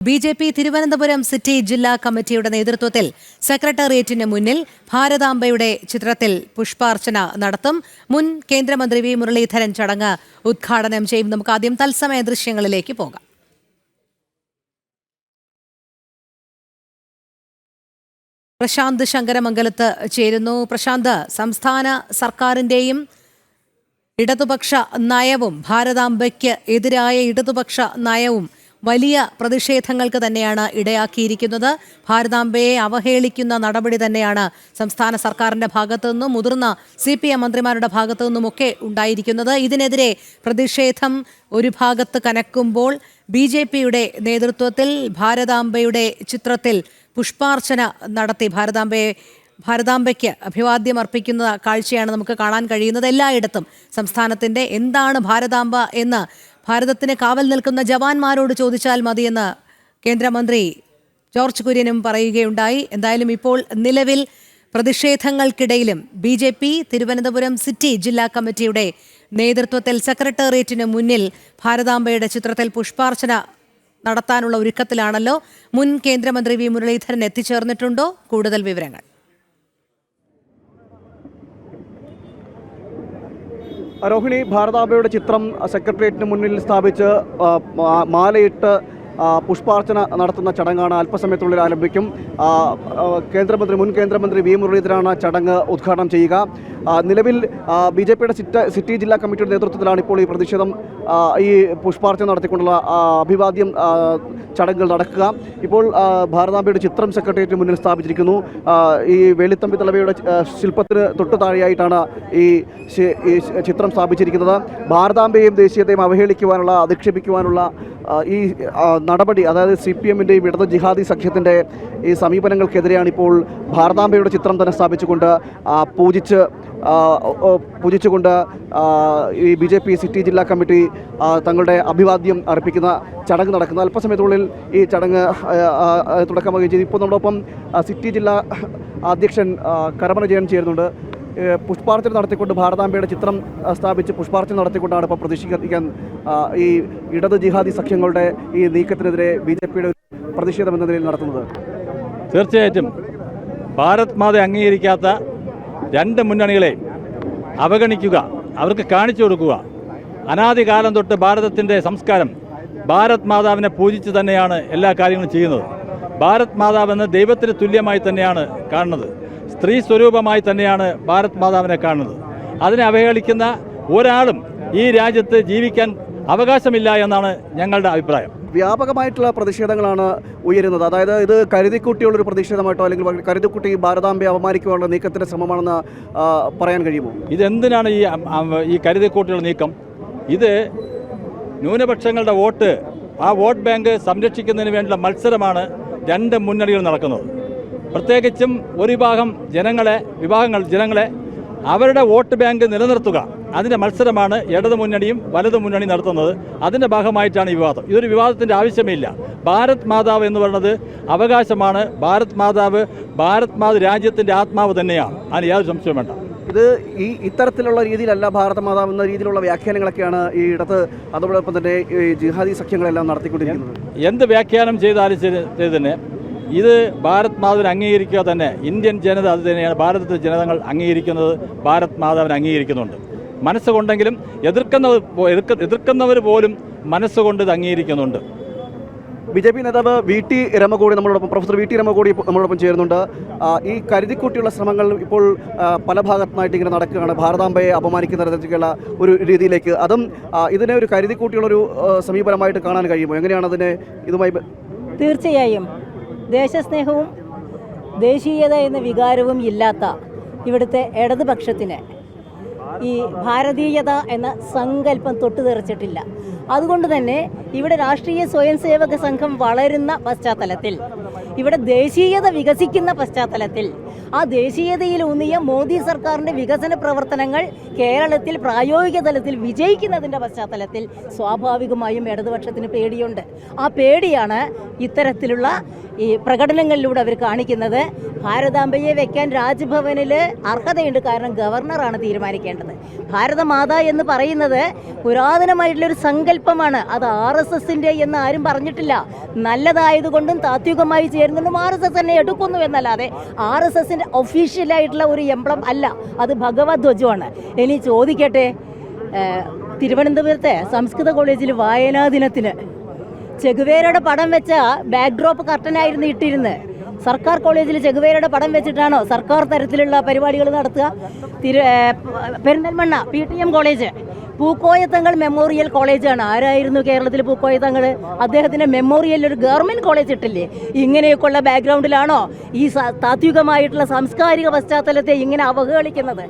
B J P Thiruvananthapuram city ജില്ലാ കമ്മിറ്റിയുടെ നേതൃത്വത്തിൽ സെക്രട്ടേറിയറ്റിന് മുന്നിൽ ഭാരതാംബയുടെ ചിത്രത്തിൽ പുഷ്പാർച്ചന നടത്തും. മുൻ കേന്ദ്രമന്ത്രി വി മുരളീധരൻ ചടങ്ങ് ഉദ്ഘാടനം ചെയ്യും. നമുക്ക് ആദ്യം തത്സമയ ദൃശ്യങ്ങളിലേക്ക് പോകാം. പ്രശാന്ത് ശങ്കരമംഗലത്ത് ചേരുന്നു. പ്രശാന്ത് സംസ്ഥാന സർക്കാരിന്റെയും ഇടതുപക്ഷ നയവും ഭാരതാംബയ്ക്ക് എതിരായ ഇടതുപക്ഷ നയവും വലിയ പ്രതിഷേധങ്ങൾക്ക് തന്നെയാണ് ഇടയാക്കിയിരിക്കുന്നത്. ഭാരതാംബയെ അവഹേളിക്കുന്ന നടപടി തന്നെയാണ് സംസ്ഥാന സർക്കാരിന്റെ ഭാഗത്തു നിന്നും മുതിർന്ന സി പി എം മന്ത്രിമാരുടെ ഭാഗത്തു നിന്നുമൊക്കെ ഉണ്ടായിരിക്കുന്നത്. ഇതിനെതിരെ പ്രതിഷേധം ഒരു ഭാഗത്ത് കനക്കുമ്പോൾ ബി ജെ പിയുടെ നേതൃത്വത്തിൽ ഭാരതാംബയുടെ ചിത്രത്തിൽ പുഷ്പാർച്ചന നടത്തി ഭാരതാംബയെ ഭാരതാംബയ്ക്ക് അഭിവാദ്യം അർപ്പിക്കുന്ന കാഴ്ചയാണ് നമുക്ക് കാണാൻ കഴിയുന്നത്. എല്ലായിടത്തും സംസ്ഥാനത്തിന്റെ എന്താണ് ഭാരതാംബ എന്ന് ഭാരതത്തിന് കാവൽ നിൽക്കുന്ന ജവാന്മാരോട് ചോദിച്ചാൽ മതിയെന്ന് കേന്ദ്രമന്ത്രി ജോർജ് കുര്യനും പറയുകയുണ്ടായി. എന്തായാലും ഇപ്പോൾ നിലവിൽ പ്രതിഷേധങ്ങൾക്കിടയിലും B J P Thiruvananthapuram city ജില്ലാ കമ്മിറ്റിയുടെ നേതൃത്വത്തിൽ സെക്രട്ടേറിയറ്റിന് മുന്നിൽ ഭാരതാംബയുടെ ചിത്രത്തിൽ പുഷ്പാർച്ചന നടത്താനുള്ള ഒരുക്കത്തിലാണല്ലോ. മുൻ കേന്ദ്രമന്ത്രി വി മുരളീധരൻ എത്തിച്ചേർന്നിട്ടുണ്ടോ? കൂടുതൽ വിവരങ്ങൾ. രോഹിണി ഭാരതാംബയുടെ ചിത്രം സെക്രട്ടേറിയറ്റിന് മുന്നിൽ സ്ഥാപിച്ച് മാലയിട്ട് പുഷ്പാർച്ചന നടത്തുന്ന ചടങ്ങാണ് അല്പസമയത്തുള്ളിൽ ആരംഭിക്കും. കേന്ദ്രമന്ത്രി മുൻ കേന്ദ്രമന്ത്രി വി മുരളീധരാണ് ചടങ്ങ് ഉദ്ഘാടനം ചെയ്യുക. നിലവിൽ ബി ജെ പിയുടെ സിറ്റി ജില്ലാ കമ്മിറ്റിയുടെ നേതൃത്വത്തിലാണ് ഇപ്പോൾ ഈ പ്രതിഷേധം ഈ പുഷ്പാർച്ചന നടത്തിക്കൊണ്ടുള്ള അഭിവാദ്യം ചടങ്ങുകൾ നടക്കുക. ഇപ്പോൾ ഭാരതാംബയുടെ ചിത്രം സെക്രട്ടേറിയറ്റ് മുന്നിൽ സ്ഥാപിച്ചിരിക്കുന്നു. ഈ വേളിത്തമ്പി തലവയുടെ ശില്പത്തിന് തൊട്ടു താഴെയായിട്ടാണ് ഈ ചിത്രം സ്ഥാപിച്ചിരിക്കുന്നത്. ഭാരതാംബയെയും ദേശീയതയും അവഹേളിക്കുവാനുള്ള അധിക്ഷേപിക്കുവാനുള്ള ഈ നടപടി അതായത് സി പി എമ്മിന്റെയും ഇടത് ജിഹാദി സഖ്യത്തിന്റെ ഈ സമീപനങ്ങൾക്കെതിരെയാണ് ഇപ്പോൾ ഭാരതാംബയുടെ ചിത്രം തന്നെ സ്ഥാപിച്ചുകൊണ്ട് പൂജിച്ച് പൂജിച്ചുകൊണ്ട് ഈ ബി ജെ പി സിറ്റി ജില്ലാ കമ്മിറ്റി തങ്ങളുടെ അഭിവാദ്യം അർപ്പിക്കുന്ന ചടങ്ങ് നടക്കുന്നത് അല്പസമയത്തിനുള്ളിൽ ഈ ചടങ്ങ് തുടക്കമാകുകയും ചെയ്തു. ഇപ്പോൾ നമ്മളോടൊപ്പം സിറ്റി ജില്ലാ അധ്യക്ഷൻ കരമന ജയൻ ചേരുന്നുണ്ട്. പുഷ്പാർച്ചന നടത്തിക്കൊണ്ട് ഭാരതാംബയുടെ ചിത്രം സ്ഥാപിച്ച് പുഷ്പാർച്ചന നടത്തിക്കൊണ്ടാണ് ഇപ്പോൾ പ്രതിഷേധിക്കാൻ ഈ ഇടത് ജിഹാദി സഖ്യങ്ങളുടെ ഈ നീക്കത്തിനെതിരെ ബി ജെ പിയുടെ പ്രതിഷേധം എന്ന നിലയിൽ നടത്തുന്നത്. തീർച്ചയായിട്ടും. ഭാരത് മാത അംഗീകരിക്കാത്ത രണ്ട് മുന്നണികളെ അവഗണിക്കുക അവർക്ക് കാണിച്ചു കൊടുക്കുക. അനാദികാലം തൊട്ട് ഭാരതത്തിന്റെ സംസ്കാരം ഭാരത് മാതാവിനെ പൂജിച്ച് തന്നെയാണ് എല്ലാ കാര്യങ്ങളും ചെയ്യുന്നത്. ഭാരത് മാതാവ് എന്ന ദൈവത്തിന് തുല്യമായി തന്നെയാണ് കാണുന്നത്. സ്ത്രീ സ്വരൂപമായി തന്നെയാണ് ഭാരത് മാതാവിനെ കാണുന്നത്. അതിനെ അവഹേളിക്കുന്ന ഒരാളും ഈ രാജ്യത്ത് ജീവിക്കാൻ അവകാശമില്ല എന്നാണ് ഞങ്ങളുടെ അഭിപ്രായം. വ്യാപകമായിട്ടുള്ള പ്രതിഷേധങ്ങളാണ് ഉയരുന്നത്. അതായത് ഇത് കരുതിക്കുട്ടിയുള്ളൊരു പ്രതിഷേധമായിട്ടോ അല്ലെങ്കിൽ കരുതിക്കുട്ടി ഭാരതാംബയെ അപമാനിക്കുവാനുള്ള നീക്കത്തിന്റെ ശ്രമമാണെന്ന് പറയാൻ കഴിയുമോ? ഇതെന്തിനാണ് ഈ ഈ കരുതിക്കുട്ടിയുള്ള നീക്കം? ഇത് ന്യൂനപക്ഷങ്ങളുടെ വോട്ട് ആ വോട്ട് ബാങ്ക് സംരക്ഷിക്കുന്നതിന് വേണ്ടിയുള്ള മത്സരമാണ് രണ്ട് മുന്നണികൾ നടക്കുന്നത്. പ്രത്യേകിച്ചും ഒരു വിഭാഗം ജനങ്ങളെ വിഭാഗങ്ങൾ ജനങ്ങളെ അവരുടെ വോട്ട് ബാങ്ക് നിലനിർത്തുക. അതിന്റെ മത്സരമാണ് ഇടതു മുന്നണിയും വലതു മുന്നണി നടത്തുന്നത്. അതിന്റെ ഭാഗമായിട്ടാണ് ഈ വിവാദം. ഇതൊരു വിവാദത്തിന്റെ ആവശ്യമേ ഇല്ല ഭാരത് മാതാവ് എന്ന് പറയുന്നത് അവകാശമാണ്. ഭാരത് മാതാവ് ഭാരത് മാത രാജ്യത്തിന്റെ ആത്മാവ് തന്നെയാണ്. അതിന് യാതൊരു സംശയവും വേണ്ട. ഇത് ഈ ഇത്തരത്തിലുള്ള രീതിയിലല്ല ഭാരത മാതാവ് എന്ന രീതിയിലുള്ള വ്യാഖ്യാനങ്ങളൊക്കെയാണ് ഈ ഇടത്ത് അതോടൊപ്പം തന്നെ ഈ ജിഹാദി സഖ്യങ്ങളെല്ലാം നടത്തിക്കൊണ്ടിരിക്കുന്നത്. എന്ത് വ്യാഖ്യാനം ചെയ്താലും ശരി തന്നെ ഇത് ഭാരത് മാതാവിനെ അംഗീകരിക്കുക തന്നെ ഇന്ത്യൻ ജനത അത് തന്നെയാണ് ഭാരതത്തിലെ ജനതകൾ അംഗീകരിക്കുന്നത് ഭാരത് മാതാവിനെ അംഗീകരിക്കുന്നുണ്ട്. മനസ്സുകൊണ്ടെങ്കിലും എതിർക്കുന്നവർ എതിർക്കുന്നവർ പോലും മനസ്സുകൊണ്ട് ഇത് അംഗീകരിക്കുന്നുണ്ട്. ബി ജെ പി നേതാവ് വി ടി രമകോടി നമ്മളോടൊപ്പം പ്രൊഫസർ വി ടി രമകോടി നമ്മളോടൊപ്പം ചേരുന്നുണ്ട്. ഈ കരുതിക്കൂട്ടിയുള്ള ശ്രമങ്ങൾ ഇപ്പോൾ പല ഭാഗത്തുനിന്നായിട്ട് ഇങ്ങനെ നടക്കുകയാണ്. ഭാരതാംബയെ അപമാനിക്കുന്ന തരത്തിലുള്ള ഒരു രീതിയിലേക്ക്. അതും ഇതിനെ ഒരു കരുതിക്കൂട്ടിയുള്ളൊരു സമീപനമായിട്ട് കാണാൻ കഴിയുമോ? എങ്ങനെയാണ് അതിനെ ഇതുമായി തീർച്ചയായും. ദേശസ്നേഹവും ദേശീയത എന്ന വികാരവും ഇല്ലാത്ത ഇവിടുത്തെ ഇടതുപക്ഷത്തിന് ഈ ഭാരതീയത എന്ന സങ്കല്പം തൊട്ടു തെറിച്ചിട്ടില്ല. അതുകൊണ്ട് തന്നെ ഇവിടെ രാഷ്ട്രീയ സ്വയംസേവക സംഘം വളരുന്ന പശ്ചാത്തലത്തിൽ ഇവിടെ ദേശീയത വികസിക്കുന്ന പശ്ചാത്തലത്തിൽ ആ ദേശീയതയിലൂന്നിയ മോദി സർക്കാരിന്റെ വികസന പ്രവർത്തനങ്ങൾ കേരളത്തിൽ പ്രായോഗിക തലത്തിൽ വിജയിക്കുന്നതിന്റെ പശ്ചാത്തലത്തിൽ സ്വാഭാവികമായും ഇടതുപക്ഷത്തിന് പേടിയുണ്ട്. ആ പേടിയാണ് ഇത്തരത്തിലുള്ള ഈ പ്രകടനങ്ങളിലൂടെ അവർ കാണിക്കുന്നത്. ഭാരതാംബയെ വെക്കാൻ രാജ്ഭവനിൽ അർഹതയുണ്ട് കാരണം ഗവർണറാണ് തീരുമാനിക്കേണ്ടത്. ഭാരതമാത എന്ന് പറയുന്നത് പുരാതനമായിട്ടുള്ളൊരു സങ്കല്പമാണ്. അത് ആർ എസ് എസിന്റെ എന്ന് ആരും പറഞ്ഞിട്ടില്ല. നല്ലതായതുകൊണ്ടും താത്വികമായി ചേരുന്നതും ആർ എസ് എസ് തന്നെ എടുക്കുന്നു എന്നല്ലാതെ ആർ എസ് എസിന്റെ ഒഫീഷ്യലായിട്ടുള്ള ഒരു എംബ്ലം അല്ല. അത് ഭഗവത് ധ്വജമാണ്. ഇനി ചോദിക്കട്ടെ തിരുവനന്തപുരത്തെ സംസ്കൃത കോളേജിൽ വായനാ ദിനത്തിന് ചെഗുവേരയുടെ പടം വെച്ച ബാക്ക്ഡ്രോപ്പ് കർട്ടനായിരുന്നു ഇട്ടിരുന്നത്. സർക്കാർ കോളേജിൽ ചെഗുവേരയുടെ പടം വെച്ചിട്ടാണോ സർക്കാർ തരത്തിലുള്ള പരിപാടികൾ നടത്തുക? തിരു Perinthalmanna P T M college. Pookoyathangal memorial കോളേജാണ്. ആരായിരുന്നു കേരളത്തിൽ പൂക്കോയത്തങ്ങൾ? അദ്ദേഹത്തിന്റെ മെമ്മോറിയലിൽ ഒരു ഗവൺമെന്റ് കോളേജ് ഇട്ടില്ലേ? ഇങ്ങനെയൊക്കെയുള്ള ബാക്ക്ഗ്രൗണ്ടിലാണോ ഈ താത്വികമായിട്ടുള്ള സാംസ്കാരിക പശ്ചാത്തലത്തെ ഇങ്ങനെ അവഹേളിക്കുന്നത്?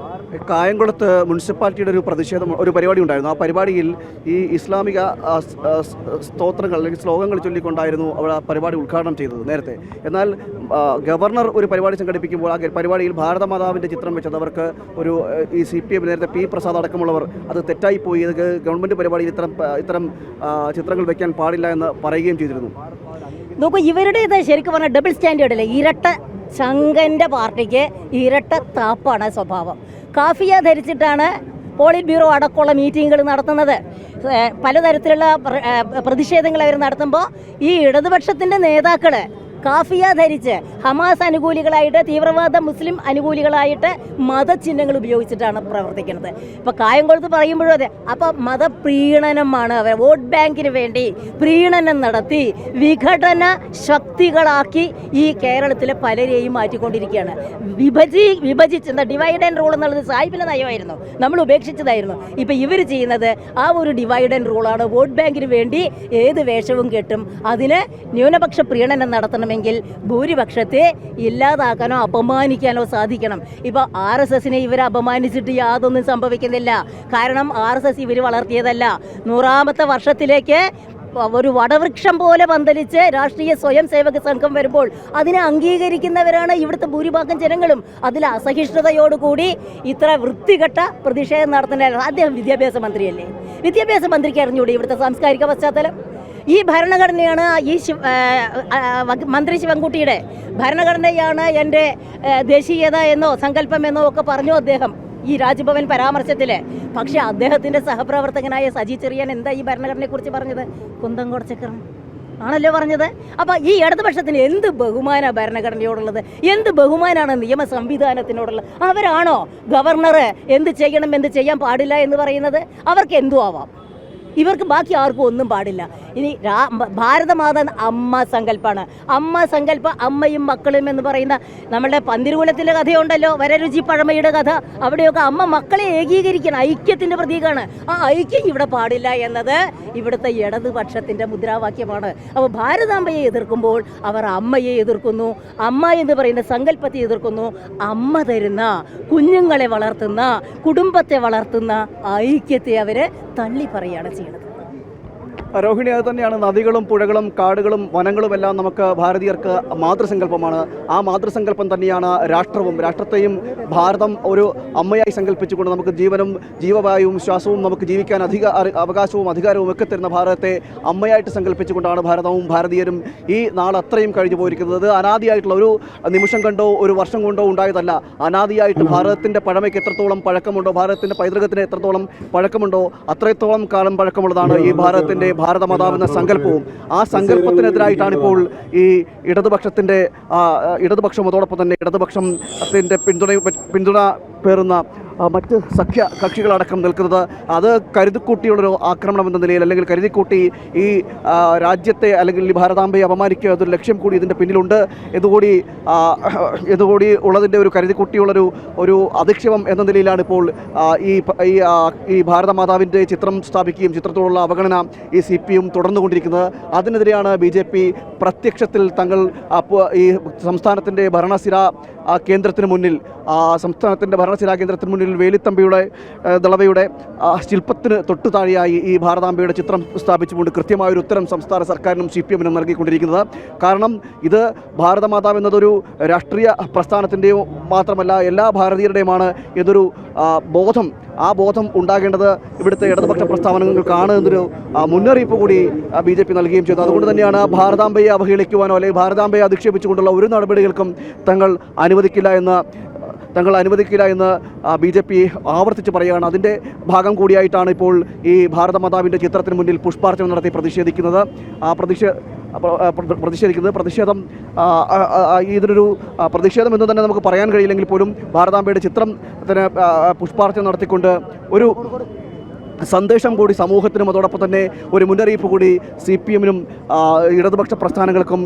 കായംകുളത്ത് മുനിസിപ്പാലിറ്റിയുടെ ഒരു പ്രതിഷേധം ഒരു പരിപാടി ഉണ്ടായിരുന്നു. ആ പരിപാടിയിൽ ഈ ഇസ്ലാമിക സ്തോത്രങ്ങൾ അല്ലെങ്കിൽ ശ്ലോകങ്ങൾ ചൊല്ലിക്കൊണ്ടായിരുന്നു അവർ ആ പരിപാടി ഉദ്ഘാടനം ചെയ്തത് നേരത്തെ. എന്നാൽ ഗവർണർ ഒരു പരിപാടി സംഘടിപ്പിക്കുമ്പോൾ ആ പരിപാടിയിൽ ഭാരതമാതാവിന്റെ ചിത്രം വെച്ചത് അവർക്ക് ഒരു ഈ സി പി എം നേരത്തെ പി പ്രസാദ് അടക്കമുള്ളവർ അത് തെറ്റായി പോയി. ഇത് ഗവൺമെന്റ് പരിപാടിയിൽ ഇത്തരം ഇത്തരം ചിത്രങ്ങൾ വെക്കാൻ പാടില്ല എന്ന് പറയുകയും ചെയ്തിരുന്നു. നോക്കൂ ഇവരുടെ ഇത് ശരിക്കും പറഞ്ഞാൽ ഡബിൾ സ്റ്റാൻഡേർഡ് അല്ലേ? ഇരട്ട ശങ്കന്റെ പാർട്ടിക്ക് ഇരട്ട താപ്പാണ് സ്വഭാവം. കാഫിയ ധരിച്ചിട്ടാണ് പോളിറ്റ് ബ്യൂറോ അടക്കമുള്ള മീറ്റിങ്ങുകൾ നടത്തുന്നത്. പലതരത്തിലുള്ള പ്രതിഷേധങ്ങൾ അവർ നടത്തുമ്പോൾ ഈ ഇടതുപക്ഷത്തിന്റെ നേതാക്കൾ കാഫിയ ധരിച്ച് ഹമാസ് അനുകൂലികളായിട്ട് തീവ്രവാദ മുസ്ലിം അനുകൂലികളായിട്ട് മതചിഹ്നങ്ങൾ ഉപയോഗിച്ചിട്ടാണ് പ്രവർത്തിക്കുന്നത്. ഇപ്പോൾ കായംകുളത്ത് പറയുമ്പോഴും അതെ അപ്പോൾ മതപ്രീണനമാണ് അവർ വോട്ട് ബാങ്കിന് വേണ്ടി പ്രീണനം നടത്തി വിഘടന ശക്തികളാക്കി ഈ കേരളത്തിലെ പലരെയും മാറ്റിക്കൊണ്ടിരിക്കുകയാണ്. വിഭജി വിഭജിച്ചെന്ന ഡിവൈഡ് ആൻഡ് റൂൾ എന്നുള്ളത് സാഹിബിന്റെ നയമായിരുന്നു. നമ്മൾ ഉപേക്ഷിച്ചതായിരുന്നു. ഇപ്പം ഇവർ ചെയ്യുന്നത് ആ ഒരു ഡിവൈഡ് ആൻഡ് റൂളാണ് വോട്ട് ബാങ്കിന് വേണ്ടി ഏത് വേഷവും കെട്ടും അതിന് ന്യൂനപക്ഷ പ്രീണനം നടത്തണമെങ്കിൽ ഭൂരിപക്ഷത്തെ ഇല്ലാതാക്കാനോ അപമാനിക്കാനോ സാധിക്കണം. ഇപ്പോൾ ആർ എസ് എസിനെ ഇവർ അപമാനിച്ചിട്ട് യാതൊന്നും സംഭവിക്കുന്നില്ല. കാരണം ആർ എസ് എസ് ഇവർ വളർത്തിയതല്ല. നൂറാമത്തെ വർഷത്തിലേക്ക് ഒരു വടവൃക്ഷം പോലെ പന്തലിച്ച് രാഷ്ട്രീയ സ്വയം സേവക സംഘം വരുമ്പോൾ അതിനെ അംഗീകരിക്കുന്നവരാണ് ഇവിടുത്തെ ഭൂരിഭാഗം ജനങ്ങളും. അതിൽ അസഹിഷ്ണുതയോടുകൂടി ഇത്ര വൃത്തികെട്ട പ്രതിഷേധം നടത്തുന്ന അദ്ദേഹം വിദ്യാഭ്യാസ മന്ത്രിയല്ലേ? വിദ്യാഭ്യാസ മന്ത്രിക്ക് അറിഞ്ഞൂടെ ഇവിടുത്തെ സാംസ്കാരിക പശ്ചാത്തലം? ഈ ഭരണഘടനയാണ് ഈ മന്ത്രി ശിവൻകുട്ടിയുടെ ഭരണഘടനയാണ് എന്റെ ദേശീയത എന്നോ സങ്കല്പം എന്നോ ഒക്കെ പറഞ്ഞു അദ്ദേഹം ഈ രാജ്ഭവൻ പരാമർശത്തിൽ പക്ഷേ അദ്ദേഹത്തിന്റെ സഹപ്രവർത്തകനായ സജി ചെറിയാൻ എന്താ ഈ ഭരണഘടനയെക്കുറിച്ച് പറഞ്ഞത്? കുന്തം കുറച്ചക്കറ ആണല്ലോ പറഞ്ഞത്. അപ്പോൾ ഈ ഇടതുപക്ഷത്തിന് എന്ത് ബഹുമാന ഭരണഘടനയോടുള്ളത്? എന്ത് ബഹുമാനാണ് നിയമ സംവിധാനത്തിനോടുള്ളത്? അവരാണോ ഗവർണർ എന്ത് ചെയ്യണം എന്ത് ചെയ്യാൻ പാടില്ല എന്ന് പറയുന്നത്? അവർക്ക് എന്തു ആവാം. ഇവർക്ക് ബാക്കി ആർക്കും ഒന്നും പാടില്ല. ഇനി ഭാരതമാത അമ്മ സങ്കല്പമാണ് അമ്മ സങ്കല്പ അമ്മയും മക്കളും എന്ന് പറയുന്ന നമ്മളുടെ പന്തിരുകുലത്തിലെ കഥയുണ്ടല്ലോ വരരുചി പഴമയുടെ കഥ. അവിടെയൊക്കെ അമ്മ മക്കളെ ഏകീകരിക്കണം ഐക്യത്തിന്റെ പ്രതീകമാണ് ആ ഐക്യം ഇവിടെ പാടില്ല എന്നത് ഇവിടുത്തെ ഇടതുപക്ഷത്തിന്റെ മുദ്രാവാക്യമാണ്. അപ്പോൾ ഭാരതാംബയെ എതിർക്കുമ്പോൾ അവർ അമ്മയെ എതിർക്കുന്നു. അമ്മ എന്ന് പറയുന്ന സങ്കല്പത്തെ എതിർക്കുന്നു. അമ്മ തരുന്ന കുഞ്ഞുങ്ങളെ വളർത്തുന്ന കുടുംബത്തെ വളർത്തുന്ന ഐക്യത്തെ അവർ തള്ളി പറയുകയാണ് ചെയ്യുന്നത്. രോഹിണി അത് തന്നെയാണ്. നദികളും പുഴകളും കാടുകളും വനങ്ങളും എല്ലാം നമുക്ക് ഭാരതീയർക്ക് മാതൃസങ്കല്പമാണ്. ആ മാതൃസങ്കല്പം തന്നെയാണ് രാഷ്ട്രവും. രാഷ്ട്രത്തെയും ഭാരതം ഒരു അമ്മയായി സങ്കല്പിച്ചുകൊണ്ട് നമുക്ക് ജീവനും ജീവവായുവും ശ്വാസവും നമുക്ക് ജീവിക്കാൻ അധിക അവകാശവും അധികാരവും ഒക്കെ തരുന്ന ഭാരതത്തെ അമ്മയായിട്ട് സങ്കല്പിച്ചുകൊണ്ടാണ് ഭാരതവും ഭാരതീയരും ഈ നാൾ അത്രയും കഴിഞ്ഞു പോയിരിക്കുന്നത്. അത് അനാദിയായിട്ടുള്ള ഒരു നിമിഷം കണ്ടോ ഒരു വർഷം കൊണ്ടോ ഉണ്ടായതല്ല. അനാദിയായിട്ട് ഭാരതത്തിന്റെ പഴമയ്ക്ക് എത്രത്തോളം പഴക്കമുണ്ടോ ഭാരതത്തിന്റെ പൈതൃകത്തിന് എത്രത്തോളം പഴക്കമുണ്ടോ അത്രത്തോളം കാലം പഴക്കമുള്ളതാണ് ഈ ഭാരതത്തിന്റെ ഭാരതമാതാവ് എന്ന സങ്കല്പവും ആ സങ്കല്പത്തിനെതിരായിട്ടാണ് ഇപ്പോൾ ഈ ഇടതുപക്ഷത്തിന്റെ ഇടതുപക്ഷം അതോടൊപ്പം തന്നെ ഇടതുപക്ഷത്തിന്റെ പിന്തുണ പിന്തുണ പേറുന്ന മറ്റ് സഖ്യ കക്ഷികളടക്കം നിൽക്കുന്നത്. അത് കരുതിക്കൂട്ടിയുള്ളൊരു ആക്രമണം എന്ന നിലയിൽ അല്ലെങ്കിൽ കരുതിക്കൂട്ടി ഈ രാജ്യത്തെ അല്ലെങ്കിൽ ഭാരതാംബയെ അപമാനിക്കുക അതൊരു ലക്ഷ്യം കൂടി ഇതിന്റെ പിന്നിലുണ്ട്. ഇതുകൂടി ഇതുകൂടി ഉള്ളതിന്റെ ഒരു കരുതിക്കൂട്ടിയുള്ളൊരു ഒരു അധിക്ഷേപം എന്ന നിലയിലാണ് ഇപ്പോൾ ഈ ഈ ഭാരതമാതാവിന്റെ ചിത്രം സ്ഥാപിക്കുകയും ചിത്രത്തോടുള്ള അവഗണന ഈ സി പി എം തുടർന്നുകൊണ്ടിരിക്കുന്നത്. അതിനെതിരെയാണ് ബി ജെ പി പ്രത്യക്ഷത്തിൽ തങ്ങൾ ഈ സംസ്ഥാനത്തിന്റെ ഭരണസിര ആ കേന്ദ്രത്തിന് മുന്നിൽ സംസ്ഥാനത്തിന്റെ ഭരണസിരാ കേന്ദ്രത്തിന് മുന്നിൽ വേലിത്തമ്പിയുടെ ആ, ദളവയുടെ ശില്പത്തിന് തൊട്ടു താഴെയായി ഈ ഭാരതാംബയുടെ ചിത്രം സ്ഥാപിച്ചുകൊണ്ട് കൃത്യമായൊരു ഉത്തരം സംസ്ഥാന സർക്കാരിനും സി പി എമ്മിനും നൽകിക്കൊണ്ടിരിക്കുന്നത്. കാരണം ഇത് ഭാരതമാതാവ് എന്നതൊരു രാഷ്ട്രീയ പ്രസ്ഥാനത്തിന്റെയോ മാത്രമല്ല എല്ലാ ഭാരതീയരുടെയുമാണ് ഇതൊരു ബോധം ആ ബോധം ഉണ്ടാകേണ്ടത് ഇവിടുത്തെ ഇടതുപക്ഷ പ്രസ്താവനകൾക്കാണ് എന്നൊരു മുന്നറിയിപ്പ് കൂടി ബി ജെ പി നൽകുകയും ചെയ്തു. അതുകൊണ്ട് തന്നെയാണ് ഭാരതാംബയെ അവഹേളിക്കുവാനോ അല്ലെങ്കിൽ ഭാരതാംബയെ അധിക്ഷേപിച്ചുകൊണ്ടുള്ള ഒരു നടപടികൾക്കും തങ്ങൾ അനുവദിക്കില്ല എന്ന് തങ്ങൾ അനുവദിക്കില്ല എന്ന് ബി ജെ പി ആവർത്തിച്ച് പറയുകയാണ്. അതിന്റെ ഭാഗം കൂടിയായിട്ടാണ് ഇപ്പോൾ ഈ ഭാരതമാതാവിന്റെ ചിത്രത്തിന് മുന്നിൽ പുഷ്പാർച്ചന നടത്തി പ്രതിഷേധിക്കുന്നത്. ആ പ്രതിഷേ പ്ര- പ്ര- പ്രതിഷേധിക്കുന്നത് പ്രതിഷേധം ഇതിനൊരു പ്രതിഷേധം എന്ന് തന്നെ നമുക്ക് പറയാൻ കഴിയില്ലെങ്കിൽ പോലും ഭാരതാംബയുടെ ചിത്രത്തിന് പുഷ്പാർച്ചന നടത്തിക്കൊണ്ട് ഒരു സന്ദേശം കൂടി സമൂഹത്തിനും അതോടൊപ്പം തന്നെ ഒരു മുന്നറിയിപ്പ് കൂടി സി പി എമ്മിനും ഇടതുപക്ഷ പ്രസ്ഥാനങ്ങൾക്കും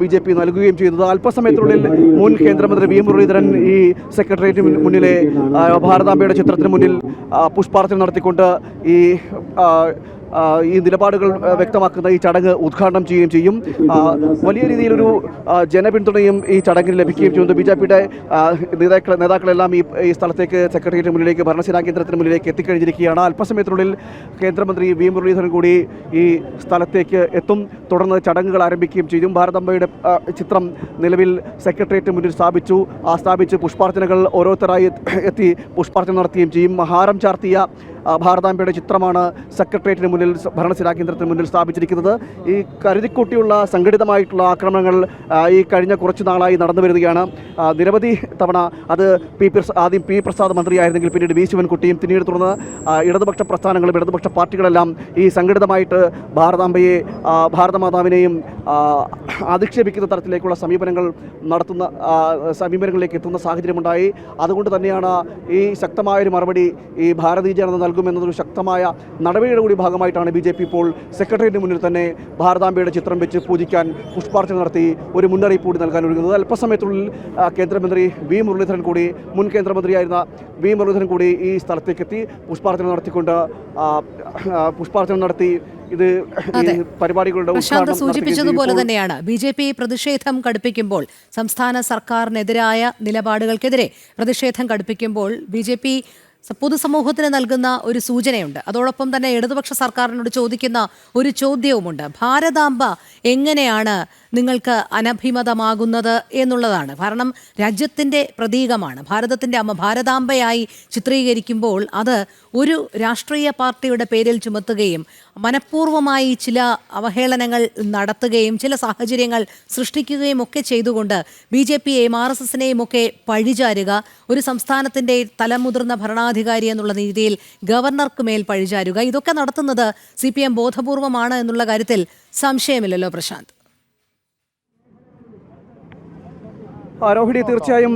ബി ജെ പി നൽകുകയും ചെയ്യുന്നത് അല്പസമയത്തിനുള്ളിൽ മുൻ കേന്ദ്രമന്ത്രി വി മുരളീധരൻ ഈ സെക്രട്ടേറിയറ്റിന് മുന്നിലെ ഭാരതാംബയുടെ ചിത്രത്തിന് മുന്നിൽ പുഷ്പാർച്ചന നടത്തിക്കൊണ്ട് ഈ ഈ നിലപാടുകൾ വ്യക്തമാക്കുന്ന ഈ ചടങ്ങ് ഉദ്ഘാടനം ചെയ്യുകയും ചെയ്യും. വലിയ രീതിയിലൊരു ജനപിന്തുണയും ഈ ചടങ്ങിന് ലഭിക്കുകയും ചെയ്യുന്നു ബി ജെ പിയുടെ നേതാക്കൾ നേതാക്കളെല്ലാം ഈ ഈ സ്ഥലത്തേക്ക് സെക്രട്ടേറിയറ്റ് മുന്നിലേക്ക് ഭരണസേനാ കേന്ദ്രത്തിന് മുന്നിലേക്ക് എത്തിക്കഴിഞ്ഞിരിക്കുകയാണ്. അല്പസമയത്തിനുള്ളിൽ കേന്ദ്രമന്ത്രി വി മുരളീധരൻ കൂടി ഈ സ്ഥലത്തേക്ക് എത്തും. തുടർന്ന് ചടങ്ങുകൾ ആരംഭിക്കുകയും ചെയ്യും. ഭാരതമ്മയുടെ ചിത്രം നിലവിൽ സെക്രട്ടേറിയറ്റ് മുന്നിൽ സ്ഥാപിച്ചു. ആ സ്ഥാപിച്ച് പുഷ്പാർച്ചനകൾ ഓരോരുത്തരായി എത്തി പുഷ്പാർച്ചന നടത്തുകയും ചെയ്യും. ഹാരം ചാർത്തിയ ഭാരതാംബയുടെ ചിത്രമാണ് സെക്രട്ടേറിയറ്റിന് മുന്നിൽ ഭരണശിലാ കേന്ദ്രത്തിന് മുന്നിൽ സ്ഥാപിച്ചിരിക്കുന്നത്. ഈ കരുതിക്കൂട്ടിയുള്ള സംഘടിതമായിട്ടുള്ള ആക്രമണങ്ങൾ ഈ കഴിഞ്ഞ കുറച്ച് നാളായി നടന്നു വരികയാണ്. നിരവധി തവണ അത് പി ആദ്യം പി പ്രസാദ് മന്ത്രിയായിരുന്നെങ്കിൽ പിന്നീട് വി ശിവൻകുട്ടിയും പിന്നീട് തുടർന്ന് ഇടതുപക്ഷ പ്രസ്ഥാനങ്ങളും ഇടതുപക്ഷ പാർട്ടികളെല്ലാം ഈ സംഘടിതമായിട്ട് ഭാരതാംബയെ ഭാരതമാതാവിനെയും അധിക്ഷേപിക്കുന്ന തരത്തിലേക്കുള്ള സമീപനങ്ങൾ നടത്തുന്ന സമീപനങ്ങളിലേക്ക് എത്തുന്ന സാഹചര്യമുണ്ടായി. അതുകൊണ്ട് തന്നെയാണ് ഈ ശക്തമായൊരു മറുപടി ഈ ഭാരതീയ ജനത നൽകുമെന്നതൊരു ശക്തമായ നടപടിയുടെ കൂടി ഭാഗമായിട്ടാണ് ബി ജെ പി ഇപ്പോൾ സെക്രട്ടേറിയറ്റിന് മുന്നിൽ തന്നെ ഭാരതാംബയുടെ ചിത്രം വെച്ച് പൂജിക്കാൻ പുഷ്പാർച്ചന നടത്തി ഒരു മുന്നറിയിപ്പ് കൂടി നൽകാൻ ഒരുങ്ങുന്നത്. അല്പസമയത്തുള്ളിൽ കേന്ദ്രമന്ത്രി വി മുരളീധരൻ കൂടി മുൻ കേന്ദ്രമന്ത്രിയായിരുന്ന വി മുരളീധരൻ കൂടി ഈ സ്ഥലത്തേക്കെത്തി പുഷ്പാർച്ചന നടത്തിക്കൊണ്ട് പുഷ്പാർച്ചന നടത്തി ഇത് പരിപാടികളുടെ പ്രശാന്ത് സൂചിപ്പിച്ചതുപോലെ തന്നെയാണ്. ബി ജെ പി പ്രതിഷേധം കടുപ്പിക്കുമ്പോൾ സംസ്ഥാന സർക്കാരിനെതിരായ നിലപാടുകൾക്കെതിരെ പ്രതിഷേധം കടുപ്പിക്കുമ്പോൾ ബി ജെ പി പൊതുസമൂഹത്തിന് നൽകുന്ന ഒരു സൂചനയുണ്ട്. അതോടൊപ്പം തന്നെ ഇടതുപക്ഷ സർക്കാരിനോട് ചോദിക്കുന്ന ഒരു ചോദ്യവുമുണ്ട്. ഭാരതാംബ എങ്ങനെയാണ് നിങ്ങൾക്ക് അനഭിമതമാകുന്നത് എന്നുള്ളതാണ്. കാരണം രാജ്യത്തിന്റെ പ്രതീകമാണ്. ഭാരതത്തിന്റെ അമ്മ ഭാരതാംബയായി ചിത്രീകരിക്കുമ്പോൾ അത് ഒരു രാഷ്ട്രീയ പാർട്ടിയുടെ പേരിൽ ചുമത്തുകയും മനഃപൂർവമായി ചില അവഹേളനങ്ങൾ നടത്തുകയും ചില സാഹചര്യങ്ങൾ സൃഷ്ടിക്കുകയും ഒക്കെ ചെയ്തുകൊണ്ട് ബി ജെ പിയെയും ആർ എസ് എസിനെയും ഒക്കെ പഴിചാരുക ഒരു സംസ്ഥാനത്തിന്റെ തലമുതിർന്ന ഭരണാധികാരി എന്നുള്ള രീതിയിൽ ഗവർണർക്ക് മേൽ പഴിചാരുക ഇതൊക്കെ നടത്തുന്നത് സി ബോധപൂർവമാണ് എന്നുള്ള കാര്യത്തിൽ സംശയമില്ലല്ലോ പ്രശാന്ത് ആ, രോഹിണി തീർച്ചയായും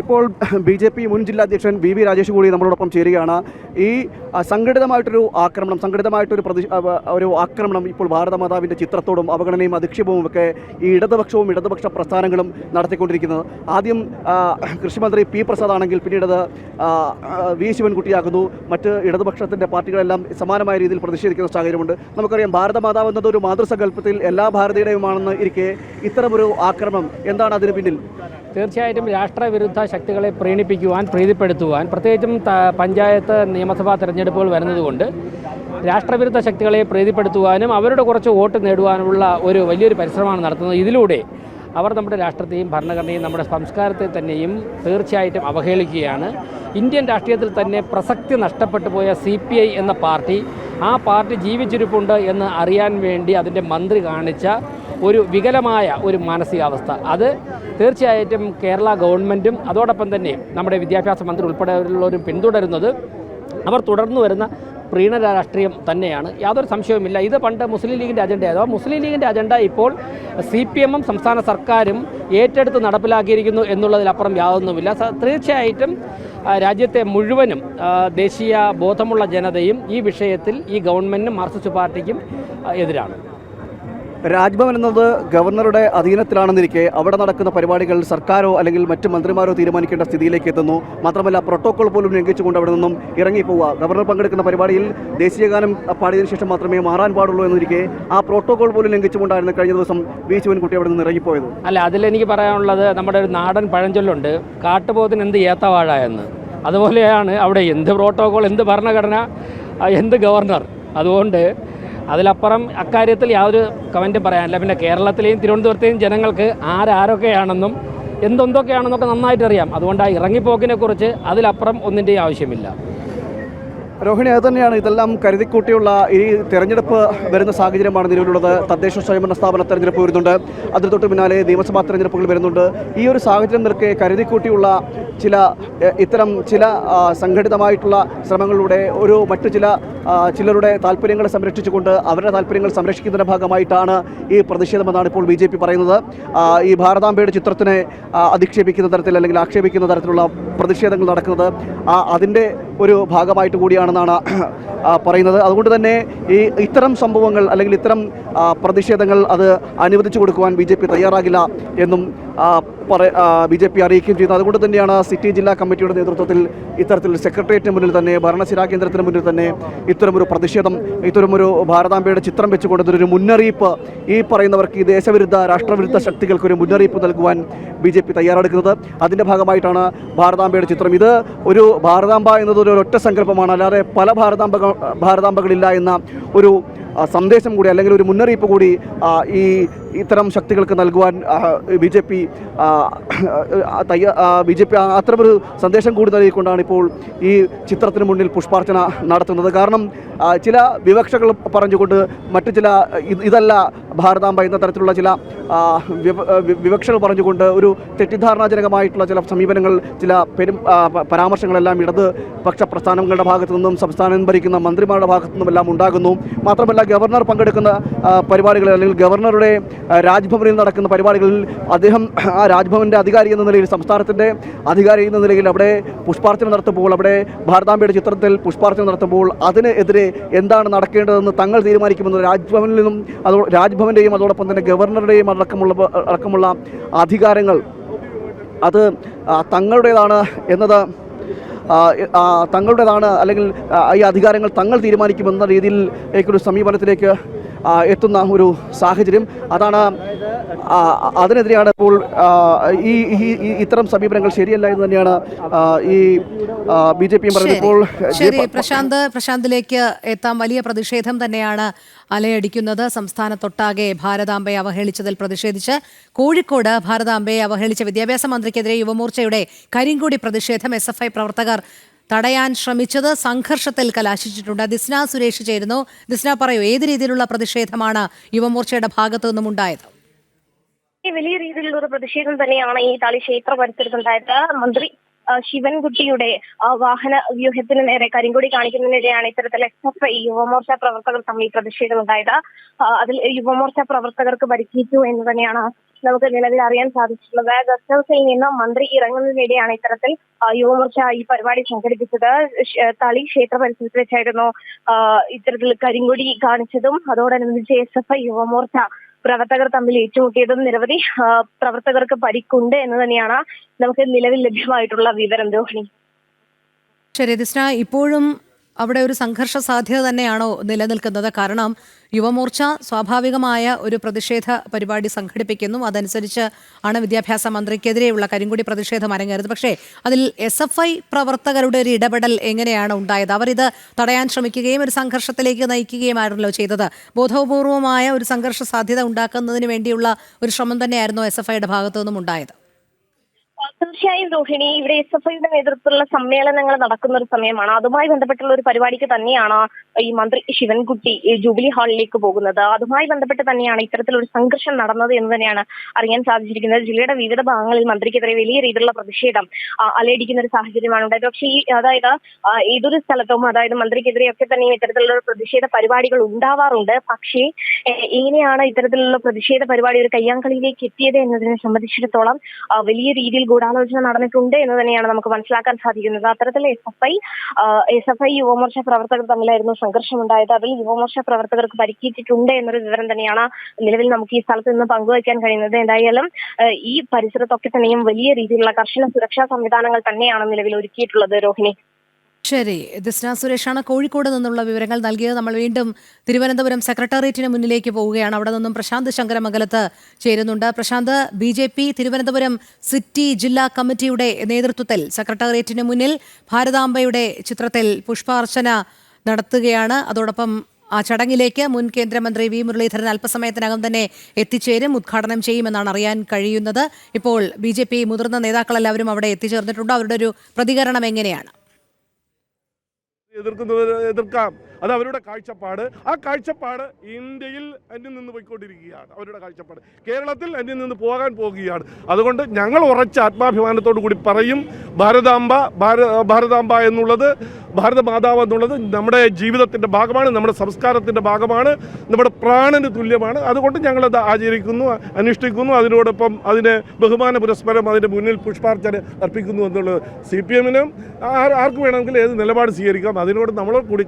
ഇപ്പോൾ ബി ജെ പി മുൻ ജില്ലാ അധ്യക്ഷൻ വി വി രാജേഷ് കൂടി നമ്മളോടൊപ്പം ചേരുകയാണ്. ഈ സംഘടിതമായിട്ടൊരു ആക്രമണം സംഘടിതമായിട്ടൊരു പ്രതി ഒരു ആക്രമണം ഇപ്പോൾ ഭാരതമാതാവിന്റെ ചിത്രത്തോടും അവഗണനയും അധിക്ഷേപവും ഒക്കെ ഈ ഇടതുപക്ഷവും ഇടതുപക്ഷ പ്രസ്ഥാനങ്ങളും നടത്തിക്കൊണ്ടിരിക്കുന്നത്. ആദ്യം കൃഷിമന്ത്രി പി പ്രസാദ് ആണെങ്കിൽ പിന്നീട് അത് വി ശിവൻകുട്ടിയാകുന്നു. മറ്റ് ഇടതുപക്ഷത്തിന്റെ പാർട്ടികളെല്ലാം സമാനമായ രീതിയിൽ പ്രതിഷേധിക്കുന്ന സാഹചര്യമുണ്ട്. നമുക്കറിയാം ഭാരതമാതാവ് എന്നത് ഒരു മാതൃസങ്കല്പത്തിൽ എല്ലാ ഭാരതീയുടെയുമാണെന്ന് ഇരിക്കെ ഇത്തരമൊരു ആക്രമണം എന്താണ് അതിന് പിന്നിൽ? തീർച്ചയായിട്ടും രാഷ്ട്രവിരുദ്ധ ശക്തികളെ പ്രീണിപ്പിക്കുവാൻ പ്രീതിപ്പെടുത്തുവാൻ പ്രത്യേകിച്ചും പഞ്ചായത്ത് നിയമസഭാ തെരഞ്ഞെടുപ്പുകൾ വരുന്നതുകൊണ്ട് രാഷ്ട്രവിരുദ്ധ ശക്തികളെ പ്രീതിപ്പെടുത്തുവാനും അവരുടെ കുറച്ച് വോട്ട് നേടുവാനുമുള്ള ഒരു വലിയൊരു പരിശ്രമമാണ് നടത്തുന്നത്. ഇതിലൂടെ അവർ നമ്മുടെ രാഷ്ട്രത്തെയും ഭരണഘടനയും നമ്മുടെ സംസ്കാരത്തെ തന്നെയും തീർച്ചയായിട്ടും അവഹേളിക്കുകയാണ്. ഇന്ത്യൻ രാഷ്ട്രീയത്തിൽ തന്നെ പ്രസക്തി നഷ്ടപ്പെട്ടു പോയ സി എന്ന പാർട്ടി ആ പാർട്ടി ജീവിച്ചിരിപ്പുണ്ട് എന്ന് അറിയാൻ വേണ്ടി അതിന്റെ മന്ത്രി കാണിച്ച ഒരു വികലമായ ഒരു മാനസികാവസ്ഥ. അത് തീർച്ചയായിട്ടും കേരള ഗവൺമെന്റും അതോടൊപ്പം തന്നെ നമ്മുടെ വിദ്യാഭ്യാസ മന്ത്രി ഉൾപ്പെടെയുള്ളവരും പിന്തുടരുന്നത് അവർ തുടർന്നു വരുന്ന പ്രീണ രാഷ്ട്രീയം തന്നെയാണ്. യാതൊരു സംശയവുമില്ല. ഇത് പണ്ട് മുസ്ലിം ലീഗിന്റെ അജണ്ടയായിരുന്നു. മുസ്ലിം ലീഗിന്റെ അജണ്ട ഇപ്പോൾ സി പി എമ്മും സംസ്ഥാന സർക്കാരും ഏറ്റെടുത്ത് നടപ്പിലാക്കിയിരിക്കുന്നു എന്നുള്ളതിലപ്പുറം യാതൊന്നുമില്ല. തീർച്ചയായിട്ടും രാജ്യത്തെ മുഴുവനും ദേശീയ ബോധമുള്ള ജനതയും ഈ വിഷയത്തിൽ ഈ ഗവൺമെന്റിനും മാർക്സിസ്റ്റ് പാർട്ടിക്കും എതിരാണ്. രാജ്ഭവൻ എന്നത് ഗവർണറുടെ അധീനത്തിലാണെന്നിരിക്കെ അവിടെ നടക്കുന്ന പരിപാടികൾ സർക്കാരോ അല്ലെങ്കിൽ മറ്റ് മന്ത്രിമാരോ തീരുമാനിക്കേണ്ട സ്ഥിതിയിലേക്ക് എത്തുന്നു. മാത്രമല്ല പ്രോട്ടോകോൾ പോലും ലംഘിച്ചുകൊണ്ട് അവിടെ നിന്നും ഇറങ്ങിപ്പോവുക. ഗവർണർ പങ്കെടുക്കുന്ന പരിപാടിയിൽ ദേശീയഗാനം പാടിയതിനു ശേഷം മാത്രമേ മാറാൻ പാടുള്ളൂ എന്നിരിക്കെ ആ പ്രോട്ടോകോൾ പോലും ലംഘിച്ചുകൊണ്ടായിരുന്നു കഴിഞ്ഞ ദിവസം വി ശിവൻകുട്ടി അവിടെ നിന്ന് ഇറങ്ങിപ്പോയത്. അല്ല അതിലെനിക്ക് പറയാനുള്ളത് നമ്മുടെ ഒരു നാടൻ പഴഞ്ചൊല്ലുണ്ട് കാട്ടുപോത്തിന് എന്ത് ഏത്തവാഴ എന്ന്. അതുപോലെയാണ് അവിടെ എന്ത് പ്രോട്ടോകോൾ എന്ത് ഭരണഘടന എന്ത് ഗവർണർ. അതുകൊണ്ട് അതിലപ്പുറം അക്കാര്യത്തിൽ യാതൊരു കമന്റും പറയാനില്ല. പിന്നെ കേരളത്തിലെയും തിരുവനന്തപുരത്തെയും ജനങ്ങൾക്ക് ആരാരൊക്കെയാണെന്നും എന്തൊന്തൊക്കെയാണെന്നൊക്കെ നന്നായിട്ടറിയാം. അതുകൊണ്ട് ആ ഇറങ്ങിപ്പോക്കിനെക്കുറിച്ച് അതിലപ്പുറം ഒന്നിന്റെയും ആവശ്യമില്ല. രോഹിണി അത് തന്നെയാണ്. ഇതെല്ലാം കരുതിക്കൂട്ടിയുള്ള ഈ തെരഞ്ഞെടുപ്പ് വരുന്ന സാഹചര്യമാണ് നിലവിലുള്ളത്. തദ്ദേശ സ്വയംഭരണ സ്ഥാപന തെരഞ്ഞെടുപ്പ് വരുന്നുണ്ട്. അതിന് തൊട്ട് പിന്നാലെ നിയമസഭാ തെരഞ്ഞെടുപ്പുകൾ വരുന്നുണ്ട്. ഈ ഒരു സാഹചര്യം നിൽക്കെ കരുതിക്കൂട്ടിയുള്ള ചില ഇത്തരം ചില സംഘടിതമായിട്ടുള്ള ശ്രമങ്ങളിലൂടെ ഒരു മറ്റു ചില ചിലരുടെ താല്പര്യങ്ങൾ സംരക്ഷിച്ചുകൊണ്ട് അവരുടെ താല്പര്യങ്ങൾ സംരക്ഷിക്കുന്നതിന്റെ ഭാഗമായിട്ടാണ് ഈ പ്രതിഷേധമെന്നാണ് ഇപ്പോൾ ബി ജെ പി പറയുന്നത്. ഈ ഭാരതാംബയുടെ ചിത്രത്തിനെ അധിക്ഷേപിക്കുന്ന തരത്തിൽ അല്ലെങ്കിൽ ആക്ഷേപിക്കുന്ന തരത്തിലുള്ള പ്രതിഷേധങ്ങൾ നടക്കുന്നത്. അതിന്റെ ഒരു ഭാഗമായിട്ട് കൂടിയാണെന്നാണ് പറയുന്നത്. അതുകൊണ്ട് തന്നെ ഈ ഇത്തരം സംഭവങ്ങൾ അല്ലെങ്കിൽ ഇത്തരം പ്രതിഷേധങ്ങൾ അത് അനുവദിച്ചു കൊടുക്കുവാൻ ബി ജെ പി തയ്യാറാകില്ല എന്നും ബി ജെ പി അറിയിക്കുകയും ചെയ്യുന്നു. അതുകൊണ്ട് തന്നെയാണ് സിറ്റി ജില്ലാ കമ്മിറ്റിയുടെ നേതൃത്വത്തിൽ ഇത്തരത്തിൽ സെക്രട്ടേറിയറ്റിന് മുന്നിൽ തന്നെ ഭരണസിരാ കേന്ദ്രത്തിന് മുന്നിൽ തന്നെ ഇത്തരമൊരു പ്രതിഷേധം ഇത്തരമൊരു ഭാരതാംബയുടെ ചിത്രം വെച്ചുകൊണ്ട് ഒരു മുന്നറിയിപ്പ് ഈ പറയുന്നവർക്ക് ഈ ദേശവിരുദ്ധ രാഷ്ട്രവിരുദ്ധ ശക്തികൾക്ക് ഒരു മുന്നറിയിപ്പ് നൽകുവാൻ ബി ജെ പി തയ്യാറെടുക്കുന്നത്. അതിന്റെ ഭാഗമായിട്ടാണ് ഭാരതാംബയുടെ ചിത്രം. ഇത് ഒരു ഭാരതാംബ എന്നത് ഒരു ഒറ്റ സങ്കല്പമാണ്. അല്ലാതെ പല ഭാരതാംബ ഭാരതാംബകളില്ല എന്ന ഒരു സന്ദേശം കൂടി അല്ലെങ്കിൽ ഒരു മുന്നറിയിപ്പ് കൂടി ഈ ഇത്തരം ശക്തികൾക്ക് നൽകുവാൻ ബി ജെ പി തയ്യ ബി ജെ പി അത്തരമൊരു സന്ദേശം കൂടി നൽകിക്കൊണ്ടാണ് ഇപ്പോൾ ഈ ചിത്രത്തിന് മുന്നിൽ പുഷ്പാർച്ചന നടത്തുന്നത്. കാരണം ചില വിവക്ഷകൾ പറഞ്ഞുകൊണ്ട് മറ്റു ചില ഇതല്ല ഭാരതാംബ എന്ന തരത്തിലുള്ള ചില വിവക്ഷകൾ പറഞ്ഞുകൊണ്ട് ഒരു തെറ്റിദ്ധാരണാജനകമായിട്ടുള്ള ചില സമീപനങ്ങൾ ചില പെരും പരാമർശങ്ങളെല്ലാം ഇടത് പക്ഷ പ്രസ്ഥാനങ്ങളുടെ ഭാഗത്തു നിന്നും സംസ്ഥാനം ഭരിക്കുന്ന മന്ത്രിമാരുടെ ഭാഗത്തു നിന്നും എല്ലാം ഉണ്ടാകുന്നു. മാത്രമല്ല ഗവർണർ പങ്കെടുക്കുന്ന പരിപാടികൾ അല്ലെങ്കിൽ ഗവർണറുടെ രാജ്ഭവനിൽ നടക്കുന്ന പരിപാടികളിൽ അദ്ദേഹം ആ രാജ്ഭവന്റെ അധികാരി എന്ന നിലയിൽ സംസ്ഥാനത്തിന്റെ അധികാരി എന്ന നിലയിൽ അവിടെ പുഷ്പാർച്ചന നടത്തുമ്പോൾ അവിടെ ഭാരതാംബയുടെ ചിത്രത്തിൽ പുഷ്പാർച്ചന നടത്തുമ്പോൾ അതിനെതിരെ എന്താണ് നടക്കേണ്ടതെന്ന് തങ്ങൾ തീരുമാനിക്കുമെന്ന് രാജ്ഭവനിൽ നിന്നും അതോ രാജ്ഭവന്റെയും അതോടൊപ്പം തന്നെ ഗവർണറുടെയും അടക്കമുള്ള അടക്കമുള്ള അധികാരങ്ങൾ അത് തങ്ങളുടേതാണ് എന്നത് തങ്ങളുടേതാണ് അല്ലെങ്കിൽ ഈ അധികാരങ്ങൾ തങ്ങൾ തീരുമാനിക്കുമെന്ന രീതിയിലേക്കൊരു സമീപനത്തിലേക്ക് എത്തുന്ന ഒരു സാഹചര്യം. അതാണ് അതിനെതിരെയാണ് ഇപ്പോൾ ഈ ഇത്തരം സമീപനങ്ങൾ ശരിയല്ല എന്ന് തന്നെയാണ് ഈ ബി ജെ പിയും പറയുന്നത്. ഇപ്പോൾ ശരി. പ്രശാന്ത് പ്രശാന്തിലേക്ക് എത്താം. വലിയ പ്രതിഷേധം തന്നെയാണ് അലയടിക്കുന്നത്. സംസ്ഥാനത്തൊട്ടാകെ ഭാരതാംബയെ അവഹേളിച്ചതിൽ പ്രതിഷേധിച്ച് കോഴിക്കോട് ഭാരതാംബയെ അവഹേളിച്ച വിദ്യാഭ്യാസ മന്ത്രിക്കെതിരെ യുവമോർച്ചയുടെ കരിങ്കൂടി പ്രതിഷേധം എസ് എഫ് ഐ പ്രവർത്തകർ തടയാൻ ശ്രമിച്ചത് സംഘർഷത്തിൽ കലാശിച്ചിട്ടുണ്ട്. ദിസ്ന സുരേഷ് ചേരുന്നു. ദിസ്ന പറയൂ ഏത് രീതിയിലുള്ള പ്രതിഷേധമാണ് യുവമോർച്ചയുടെ ഭാഗത്തു നിന്നും ഉണ്ടായത്? വലിയ രീതിയിലുള്ള പ്രതിഷേധം തന്നെയാണ് ഈ തളി ക്ഷേത്ര പരിസരത്തുണ്ടായത്. മന്ത്രി ശിവൻകുട്ടിയുടെ വാഹന വ്യൂഹത്തിന് നേരെ കരിങ്കൊടി കാണിക്കുന്നതിനിടെയാണ് ഇത്തരത്തിൽ എസ് എഫ് ഐ യുവമോർച്ച പ്രവർത്തകർ തമ്മിൽ പ്രതിഷേധം ഉണ്ടായത് അതിൽ യുവമോർച്ച പ്രവർത്തകർക്ക് പരിക്കേറ്റു എന്ന് തന്നെയാണ് നമുക്ക് നിലവിൽ അറിയാൻ സാധിച്ചിട്ടുള്ളത്. ഗസ്റ്റ് ഹൗസിൽ നിന്ന് മന്ത്രി ഇറങ്ങുന്നതിനിടെയാണ് ഇത്തരത്തിൽ യുവമോർച്ച ഈ പരിപാടി സംഘടിപ്പിച്ചത്. തളി ക്ഷേത്ര പരിസരത്ത് വെച്ചായിരുന്നു ഇത്തരത്തിൽ കരിങ്കൊടി കാണിച്ചതും അതോടനുബന്ധിച്ച് എസ് എഫ് ഐ യുവമോർച്ച പ്രവർത്തകർ തമ്മിൽ ഏറ്റുമുട്ടിയതും നിരവധി പ്രവർത്തകർക്ക് പരിക്കുണ്ട് എന്ന് തന്നെയാണ് നമുക്ക് നിലവിൽ ലഭ്യമായിട്ടുള്ള വിവരം രോഹിണി. ശരി ദിസ്ന ഇപ്പോഴും അവിടെ ഒരു സംഘർഷ സാധ്യത തന്നെയാണോ നിലനിൽക്കുന്നത്? കാരണം യുവമോർച്ച സ്വാഭാവികമായ ഒരു പ്രതിഷേധ പരിപാടി സംഘടിപ്പിക്കുന്നു. അതനുസരിച്ച് ആണ് വിദ്യാഭ്യാസ മന്ത്രിക്കെതിരെയുള്ള കരിങ്കുടി പ്രതിഷേധം അരങ്ങേറുന്നത്. പക്ഷേ അതിൽ എസ് എഫ് ഐ പ്രവർത്തകരുടെ ഒരു ഇടപെടൽ എങ്ങനെയാണ് ഉണ്ടായത്? ഇത് തടയാൻ ശ്രമിക്കുകയും ഒരു സംഘർഷത്തിലേക്ക് നയിക്കുകയുമായിരുന്നല്ലോ ചെയ്തത്. ബോധപൂർവമായ ഒരു സംഘർഷ സാധ്യത ഉണ്ടാക്കുന്നതിന് വേണ്ടിയുള്ള ഒരു ശ്രമം തന്നെയായിരുന്നു എസ് എഫ് ഐയുടെ ഭാഗത്തു നിന്നും ഉണ്ടായത്. തീർച്ചയായും രോഹിണി ഇവിടെ എസ് എഫ് ഐയുടെ നേതൃത്വത്തിലുള്ള സമ്മേളനങ്ങൾ നടക്കുന്ന ഒരു സമയമാണ്. അതുമായി ബന്ധപ്പെട്ടുള്ള ഒരു പരിപാടിക്ക് തന്നെയാണ് ഈ മന്ത്രി ശിവൻകുട്ടി ജൂബിലി ഹാളിലേക്ക് പോകുന്നത്. അതുമായി ബന്ധപ്പെട്ട് തന്നെയാണ് ഇത്തരത്തിലൊരു സംഘർഷം നടന്നത് എന്ന് തന്നെയാണ് അറിയാൻ സാധിച്ചിരിക്കുന്നത്. ജില്ലയുടെ വിവിധ ഭാഗങ്ങളിൽ മന്ത്രിക്കെതിരെ വലിയ രീതിയിലുള്ള പ്രതിഷേധം അലയടിക്കുന്ന ഒരു സാഹചര്യമാണ് ഉണ്ടായത്. പക്ഷേ ഈ അതായത് ഏതൊരു സ്ഥലത്തും അതായത് മന്ത്രിക്കെതിരെയൊക്കെ തന്നെയും ഇത്തരത്തിലുള്ള പ്രതിഷേധ പരിപാടികൾ ഉണ്ടാവാറുണ്ട്. പക്ഷേ എങ്ങനെയാണ് ഇത്തരത്തിലുള്ള പ്രതിഷേധ പരിപാടി ഒരു കയ്യാങ്കളിയിലേക്ക് എത്തിയത് എന്നതിനെ സംബന്ധിച്ചിടത്തോളം വലിയ രീതിയിൽ ഗൂഢാലോചന നടന്നിട്ടുണ്ട് എന്ന് തന്നെയാണ് നമുക്ക് മനസ്സിലാക്കാൻ സാധിക്കുന്നത്. അത്തരത്തിൽ S F I S F I Yuva Morcha പ്രവർത്തകർ തമ്മിലായിരുന്നു സംഘർഷമുണ്ടായത്. അതിൽ യുവമോർച്ച പ്രവർത്തകർക്ക് പരിക്കേറ്റിട്ടുണ്ട് എന്നൊരു വിവരം തന്നെയാണ് നിലവിൽ നമുക്ക് ഈ സ്ഥലത്ത് നിന്ന് പങ്കുവയ്ക്കാൻ കഴിയുന്നത്. എന്തായാലും ഈ പരിസരത്തൊക്കെ തന്നെയും വലിയ രീതിയിലുള്ള കർശന സുരക്ഷാ സംവിധാനങ്ങൾ തന്നെയാണ് നിലവിൽ ഒരുക്കിയിട്ടുള്ളത് രോഹിണി. ശരി ദിസ്ന സുരേഷാണ് കോഴിക്കോട് നിന്നുള്ള വിവരങ്ങൾ നൽകിയത്. നമ്മൾ വീണ്ടും തിരുവനന്തപുരം സെക്രട്ടേറിയറ്റിന് മുന്നിലേക്ക് പോവുകയാണ്. അവിടെ നിന്നും പ്രശാന്ത് ശങ്കരമംഗലത്ത് ചേരുന്നുണ്ട്. Prashanth B J P Thiruvananthapuram city ജില്ലാ കമ്മിറ്റിയുടെ നേതൃത്വത്തിൽ സെക്രട്ടേറിയറ്റിന് മുന്നിൽ ഭാരതാംബയുടെ ചിത്രത്തിൽ പുഷ്പാർച്ചന നടത്തുകയാണ്. അതോടൊപ്പം ആ ചടങ്ങിലേക്ക് മുൻ കേന്ദ്രമന്ത്രി വി മുരളീധരൻ അല്പസമയത്തിനകം തന്നെ എത്തിച്ചേരും ഉദ്ഘാടനം ചെയ്യുമെന്നാണ് അറിയാൻ കഴിയുന്നത്. ഇപ്പോൾ ബി മുതിർന്ന നേതാക്കളെല്ലാവരും അവിടെ എത്തിച്ചേർന്നിട്ടുണ്ട്. അവരുടെ ഒരു പ്രതികരണം എങ്ങനെയാണ്? എതിർക്കുന്നത് എതിർക്കാം. അത് അവരുടെ കാഴ്ചപ്പാട്. ആ കാഴ്ചപ്പാട് ഇന്ത്യയിൽ അന്യം നിന്ന് പോയിക്കൊണ്ടിരിക്കുകയാണ്. അവരുടെ കാഴ്ചപ്പാട്. കേരളത്തിൽ അന്യം നിന്ന് പോകാൻ പോകുകയാണ്. അതുകൊണ്ട് ഞങ്ങൾ ഉറച്ച ആത്മാഭിമാനത്തോടു കൂടി പറയും ഭാരതാംബ ഭാര ഭാരതാംബ എന്നുള്ളത് ഭാരതമാതാവ് എന്നുള്ളത് നമ്മുടെ ജീവിതത്തിന്റെ ഭാഗമാണ് നമ്മുടെ സംസ്കാരത്തിന്റെ ഭാഗമാണ് നമ്മുടെ പ്രാണന് തുല്യമാണ്. അതുകൊണ്ട് ഞങ്ങളത് ആചരിക്കുന്നു അനുഷ്ഠിക്കുന്നു. അതിനോടൊപ്പം അതിന് ബഹുമാന പുരസ്പരം അതിന്റെ മുന്നിൽ പുഷ്പാർച്ചന അർപ്പിക്കുന്നു എന്നുള്ളത് സി പി എമ്മിനും ആർക്ക് വേണമെങ്കിലും ഏത് നിലപാട് സ്വീകരിക്കാം. അതിനോട് നമ്മൾ കൂടി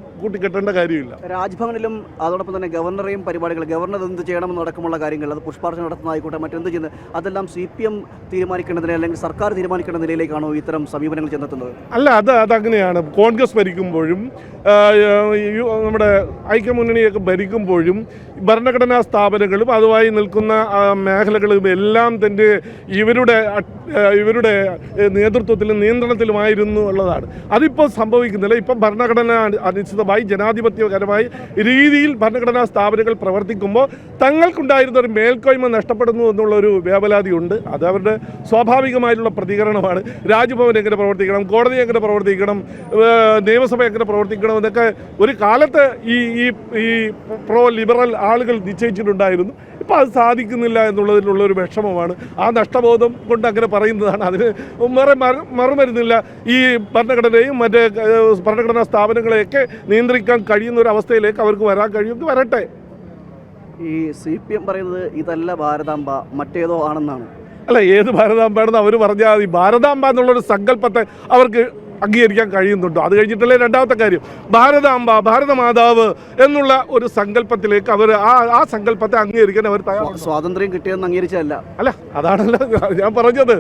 കൂട്ടിക്കെട്ടേണ്ട കാര്യമില്ല. രാജ്ഭവനിലും അതോടൊപ്പം തന്നെ ഗവർണറെയും പരിപാടികൾ ഗവർണർ എന്ത് ചെയ്യണമെന്ന് അടക്കമുള്ള കാര്യങ്ങൾ അത് പുഷ്പാർച്ചന നടത്തുന്നതായിക്കോട്ടെ മറ്റെന്ത് ചെയ്യുന്നത് അതെല്ലാം സി പി എം തീരുമാനിക്കേണ്ട നില അല്ലെങ്കിൽ സർക്കാർ തീരുമാനിക്കേണ്ട നിലയിലേക്കാണോ ഇത്തരം സമീപനങ്ങൾ ചെന്നെത്തുന്നത്? അല്ല അത് അതങ്ങനെയാണ്. കോൺഗ്രസ് ഭരിക്കുമ്പോഴും നമ്മുടെ ഐക്യമുന്നണിയൊക്കെ ഭരിക്കുമ്പോഴും ഭരണഘടനാ സ്ഥാപനങ്ങളും അതുമായി നിൽക്കുന്ന മേഖലകളും എല്ലാം തന്നെ ഇവരുടെ ഇവരുടെ നേതൃത്വത്തിലും നിയന്ത്രണത്തിലുമായിരുന്നു ഉള്ളതാണ്. അതിപ്പോൾ സംഭവിക്കുന്നില്ല. ഇപ്പം ഭരണഘടന അനിശ്ചിതമായി ജനാധിപത്യപരമായി രീതിയിൽ ഭരണഘടനാ സ്ഥാപനങ്ങൾ പ്രവർത്തിക്കുമ്പോൾ തങ്ങൾക്കുണ്ടായിരുന്ന ഒരു മേൽക്കോയ്മ നഷ്ടപ്പെടുന്നു എന്നുള്ളൊരു വേവലാതിയുണ്ട് അത് അവരുടെ സ്വാഭാവികമായിട്ടുള്ള പ്രതികരണമാണ്. രാജ്ഭവൻ എങ്ങനെ പ്രവർത്തിക്കണം? കോടതി എങ്ങനെ പ്രവർത്തിക്കണം? നിയമസഭ എങ്ങനെ പ്രവർത്തിക്കണം? എന്നൊക്കെ ഒരു കാലത്ത് ഈ ഈ ഈ പ്രോ ലിബറൽ ആളുകൾ നിശ്ചയിച്ചിട്ടുണ്ടായിരുന്നു. ഇപ്പോൾ അത് സാധിക്കുന്നില്ല എന്നുള്ളതിലുള്ള ഒരു വിഷമമാണ്. ആ നഷ്ടബോധം കൊണ്ട് അങ്ങനെ പറയുന്നതാണ്. അതിന് വേറെ മറു മറുമരുന്നില്ല. ഈ ഭരണഘടനയും മറ്റേ ഭരണഘടനാ സ്ഥാപനങ്ങളെയൊക്കെ നിയന്ത്രിക്കാൻ കഴിയുന്ന ഒരു അവസ്ഥയിലേക്ക് അവർക്ക് വരാൻ കഴിയുമെങ്കിൽ വരട്ടെ. ഈ സി പി എം പറയുന്നത് ഇതല്ല ഭാരതാംബ മറ്റേതോ ആണെന്നാണ്. അല്ല ഏത് ഭാരതാംബയാണെന്ന് അവർ പറഞ്ഞാൽ മതി. ഭാരതാംബ എന്നുള്ളൊരു സങ്കല്പത്തെ അവർക്ക് അംഗീകരിക്കാൻ കഴിയുന്നുണ്ടോ? അത് കഴിഞ്ഞിട്ടല്ലേ രണ്ടാമത്തെ കാര്യം. ഭാരതാംബ ഭാരതമാതാവ് എന്നുള്ള ഒരു സങ്കല്പത്തിലേക്ക് അവർ ആ ആ സങ്കല്പത്തെ അംഗീകരിക്കാൻ അവർ തയ്യാറാണ്. സ്വാതന്ത്ര്യം കിട്ടിയെന്ന് അംഗീകരിച്ചതല്ല. അല്ല അതാണല്ലോ ഞാൻ പറഞ്ഞത്.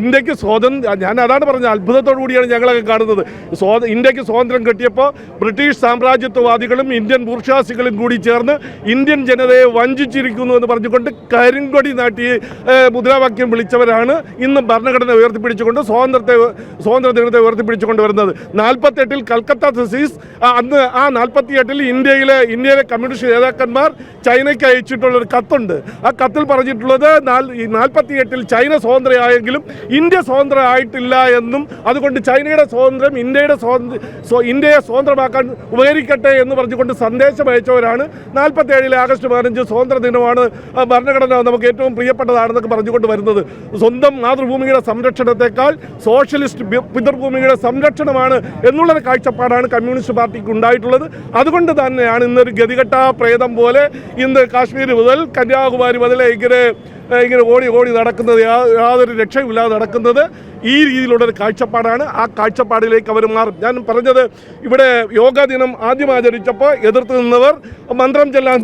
ഇന്ത്യയ്ക്ക് സ്വാതന്ത്ര്യം ഞാൻ അതാണ് പറഞ്ഞത്. അത്ഭുതത്തോടു കൂടിയാണ് ഞങ്ങളൊക്കെ കാണുന്നത്. സ്വാ ഇന്ത്യയ്ക്ക് സ്വാതന്ത്ര്യം കിട്ടിയപ്പോൾ ബ്രിട്ടീഷ് സാമ്രാജ്യത്വവാദികളും ഇന്ത്യൻ ബുർഷാസികളും കൂടി ചേർന്ന് ഇന്ത്യൻ ജനതയെ വഞ്ചിച്ചിരിക്കുന്നു എന്ന് പറഞ്ഞുകൊണ്ട് കരിങ്കൊടി നാട്ടി മുദ്രാവാക്യം വിളിച്ചവരാണ് ഇന്ന് ഭരണഘടന ഉയർത്തിപ്പിടിച്ചുകൊണ്ട് സ്വാതന്ത്ര്യത്തെ സ്വാതന്ത്ര്യ ദിനത്തെ ഉയർത്തിപ്പിടിച്ചുകൊണ്ട് വരുന്നത് നാൽപ്പത്തെട്ടിൽ കൽക്കത്ത തെസീസ് അന്ന് ആ നാൽപ്പത്തിയെട്ടിൽ ഇന്ത്യയിലെ ഇന്ത്യയിലെ കമ്മ്യൂണിസ്റ്റ് നേതാക്കന്മാർ ചൈനയ്ക്ക് അയച്ചിട്ടുള്ള ഒരു കത്തുണ്ട്. ആ കത്തിൽ പറഞ്ഞിട്ടുള്ളത് നാൽപ്പത്തിയെട്ടിൽ ചൈന സ്വതന്ത്രമായെങ്കിലും ഇന്ത്യ സ്വതന്ത്രമായിട്ടില്ല എന്നും അതുകൊണ്ട് ചൈനയുടെ സ്വാതന്ത്ര്യം ഇന്ത്യയുടെ സ്വാതന്ത്ര്യം സ്വ- ഇന്ത്യയെ സ്വതന്ത്രമാക്കാൻ ഉപകരിക്കട്ടെ എന്ന് പറഞ്ഞുകൊണ്ട് സന്ദേശം അയച്ചവരാണ്. നാൽപ്പത്തേഴിലെ ആഗസ്റ്റ് പതിനഞ്ച് സ്വാതന്ത്ര്യ ദിനമാണ് ഭരണഘടന നമുക്ക് ഏറ്റവും പ്രിയപ്പെട്ടതാണെന്നൊക്കെ പറഞ്ഞുകൊണ്ട് വരുന്നത്. സ്വന്തം മാതൃഭൂമിയുടെ സംരക്ഷണത്തെക്കാൾ സോഷ്യലിസ്റ്റ് പിതൃഭൂമിയുടെ പിതൃഭൂമിയുടെ സംരക്ഷണമാണ് എന്നുള്ള കാഴ്ചപ്പാടാണ് കമ്മ്യൂണിസ്റ്റ് പാർട്ടിക്ക് ഉണ്ടായിട്ടുള്ളത്. അതുകൊണ്ട് തന്നെയാണ് ഇന്നൊരു ഗതികെട്ട പ്രേതം പോലെ ഇന്ന് കാശ്മീർ മുതൽ കന്യാകുമാരി മുതൽ ഇങ്ങനെ ഇങ്ങനെ ഓടി ഓടി നടക്കുന്നത്. യാതൊരു രക്ഷയുമില്ലാതെ നടക്കുന്നത് ഈ രീതിയിലുള്ളൊരു കാഴ്ചപ്പാടാണ്. ആ കാഴ്ചപ്പാടിലേക്ക് അവർ മാറും. ഞാൻ പറഞ്ഞത് ഇവിടെ യോഗാ ദിനം ആദ്യം ആചരിച്ചപ്പോൾ എതിർത്ത് നിന്നവർ മന്ത്രം ചെല്ലാൻ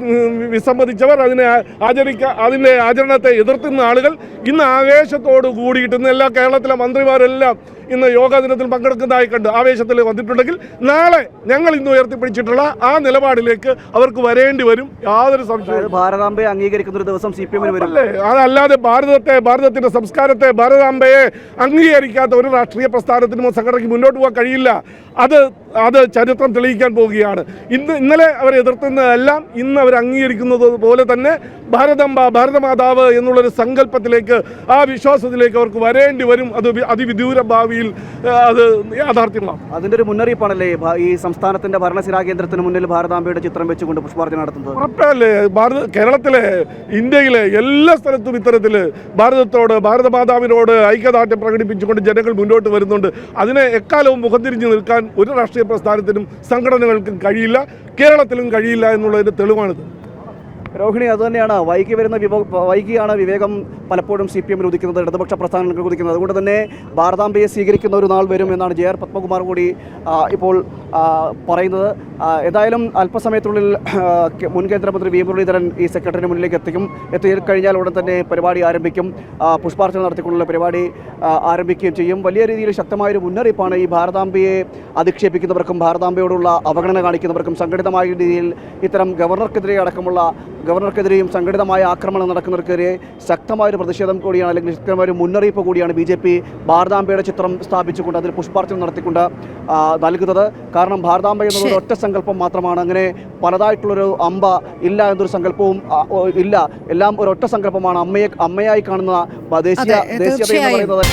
വിസമ്മതിച്ചവർ അതിനെ ആചരിക്ക അതിന്റെ ആചരണത്തെ എതിർത്തുന്ന ആളുകൾ ഇന്ന് ആവേശത്തോട് കൂടിയിട്ട് ഇന്ന് എല്ലാ കേരളത്തിലെ മന്ത്രിമാരെല്ലാം ഇന്ന് യോഗാ ദിനത്തിൽ പങ്കെടുക്കുന്നതായി കണ്ട് ആവേശത്തിൽ വന്നിട്ടുണ്ടെങ്കിൽ നാളെ ഞങ്ങൾ ഇന്ന് ഉയർത്തിപ്പിടിച്ചിട്ടുള്ള ആ നിലപാടിലേക്ക് അവർക്ക് വരേണ്ടി വരും. യാതൊരു സംശയവും ഭാരതാംബയെ അംഗീകരിക്കുന്ന ഒരു ദിവസം സി പി എമ്മിന് വരും. അല്ലേ അതല്ലാതെ ഭാരതത്തെ ഭാരതത്തിന്റെ സംസ്കാരത്തെ ഭാരതാംബയെ അംഗീകരിക്കാത്ത ഒരു രാഷ്ട്രീയ പ്രസ്ഥാനത്തിനും സംഘടനയ്ക്ക് മുന്നോട്ട് പോകാൻ കഴിയില്ല. അത് അത് ചരിത്രം തെളിയിക്കാൻ പോവുകയാണ്. ഇന്ന് ഇന്നലെ അവർ എതിർത്തുന്നതെല്ലാം ഇന്ന് അവർ അംഗീകരിക്കുന്നത് പോലെ തന്നെ ഭാരതാംബ ഭാരതമാതാവ് എന്നുള്ളൊരു സങ്കല്പത്തിലേക്ക് ആ വിശ്വാസത്തിലേക്ക് അവർക്ക് വരേണ്ടി വരും. അത് അതിവിദൂര ഭാവിയിൽ അത് യാഥാർത്ഥ്യമാണ് അതിന്റെ ഒരു മുന്നറിയിപ്പാണല്ലേ ഈ സംസ്ഥാനത്തിന്റെ ഭരണസിരാ കേന്ദ്രത്തിന് മുന്നിൽ ഭാരതാംബയുടെ ചിത്രം വെച്ചുകൊണ്ട് പുഷ്പാർച്ചന നടത്തുന്നത്? ഉറപ്പല്ലേ? ഭാരത കേരളത്തിലെ ഇന്ത്യയിലെ എല്ലാ സ്ഥലത്തും ഇത്തരത്തിൽ ഭാരതത്തോട് ഭാരതമാതാവിനോട് ഐക്യദാർഢ്യം പ്രകടിപ്പിച്ചുകൊണ്ട് ജനങ്ങൾ മുന്നോട്ട് വരുന്നുണ്ട്. അതിനെ എക്കാലവും മുഖംതിരിഞ്ഞ് നിൽക്കാൻ ഒരു രാഷ്ട്രീയ പ്രസ്ഥാനത്തിനും സംഘടനകൾക്കും കഴിയില്ല കേരളത്തിലും കഴിയില്ല എന്നുള്ളതിന്റെ തെളിവാണിത്. രോഹിണി അതുതന്നെയാണ് വൈകി വരുന്ന വിവ വൈകിയാണ് വിവേകം പലപ്പോഴും സി പി എമ്മിൽ ഉദിക്കുന്നത് ഇടതുപക്ഷ പ്രസ്ഥാനങ്ങൾക്ക് ഉദിക്കുന്നത്. അതുകൊണ്ട് തന്നെ ഭാരതാംബയെ സ്വീകരിക്കുന്ന ഒരു നാൾ വരും എന്നാണ് ജെ ആർ പത്മകുമാർ കൂടി ഇപ്പോൾ പറയുന്നത്. ഏതായാലും അല്പസമയത്തുള്ളിൽ മുൻ കേന്ദ്രമന്ത്രി വി. മുരളീധരൻ ഈ സെക്രട്ടറിന് മുന്നിലേക്ക് എത്തിക്കും. എത്തിക്കഴിഞ്ഞാൽ ഉടൻ തന്നെ പരിപാടി ആരംഭിക്കും. പുഷ്പാർച്ചന നടത്തിക്കൊണ്ടുള്ള പരിപാടി ആരംഭിക്കുകയും ചെയ്യും. വലിയ രീതിയിൽ ശക്തമായൊരു മുന്നറിയിപ്പാണ് ഈ ഭാരതാംബയെ അധിക്ഷേപിക്കുന്നവർക്കും ഭാരതാംബയോടുള്ള അവഗണന കാണിക്കുന്നവർക്കും സംഘടിതമായ രീതിയിൽ ഇത്തരം ഗവർണർക്കെതിരെ അടക്കമുള്ള ഗവർണർക്കെതിരെയും സംഘടിതമായ ആക്രമണം നടക്കുന്നവർക്കെതിരെ ശക്തമായ ഒരു പ്രതിഷേധം കൂടിയാണ് അല്ലെങ്കിൽ ശക്തമായ ഒരു മുന്നറിയിപ്പ് കൂടിയാണ് ബി ജെ പി ഭാരതാംബയുടെ ചിത്രം സ്ഥാപിച്ചുകൊണ്ട് അതിൽ പുഷ്പാർച്ചന നടത്തിക്കൊണ്ട് നൽകുന്നത്. കാരണം ഭാരതാംബ എന്നത് ഒറ്റ സങ്കല്പം മാത്രമാണ്. അങ്ങനെ പലതായിട്ടുള്ളൊരു അമ്പ ഇല്ല എന്നൊരു സങ്കല്പവും ഇല്ല. എല്ലാം ഒരു ഒറ്റ സങ്കല്പമാണ്. അമ്മയെ അമ്മയായി കാണുന്ന ദേശീയ ദേശീയത എന്ന്. പറയുന്നത്